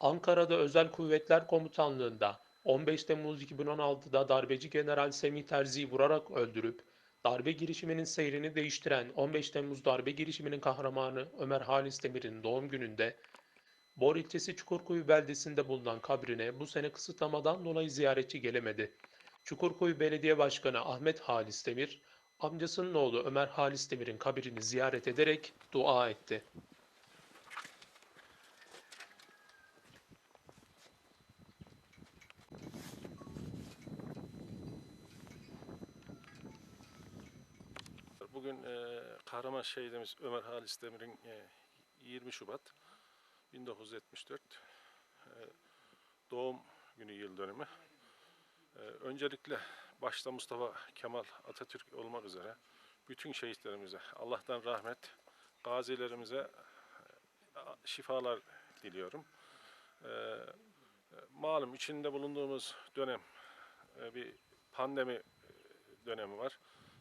Ankara'da Özel Kuvvetler Komutanlığı'nda 15 Temmuz 2016'da darbeci General Semih Terzi'yi vurarak öldürüp darbe girişiminin seyrini değiştiren 15 Temmuz darbe girişiminin kahramanı Ömer Halis Demir'in doğum gününde Bor ilçesi Çukurkuyu beldesinde bulunan kabrine bu sene kısıtlamadan dolayı ziyaretçi gelemedi. Çukurkuyu Belediye Başkanı Ahmet Halis Demir, amcasının oğlu Ömer Halis Demir'in kabrini ziyaret ederek dua etti. Bugün e, kahraman şehidimiz Ömer Halis Demir'in e, 20 Şubat 1974 e, doğum günü yıl dönümü. E, öncelikle başta Mustafa Kemal Atatürk olmak üzere bütün şehitlerimize Allah'tan rahmet, gazilerimize e, şifalar diliyorum. E, malum içinde bulunduğumuz dönem e, bir pandemi e, dönemi var.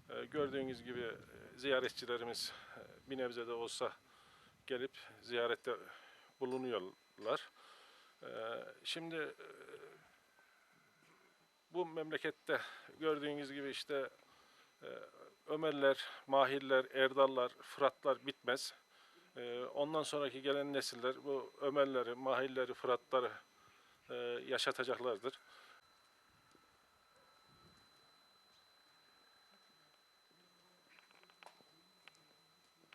E, Gördüğünüz gibi e, ziyaretçilerimiz e, bir nebze de olsa gelip ziyarette bulunuyorlar. E, Şimdi e, bu memlekette gördüğünüz gibi işte Ömerler, Mahirler, Erdallar, Fıratlar bitmez. E, Ondan sonraki gelen nesiller bu Ömerleri, Mahirleri, Fıratları yaşatacaklardır.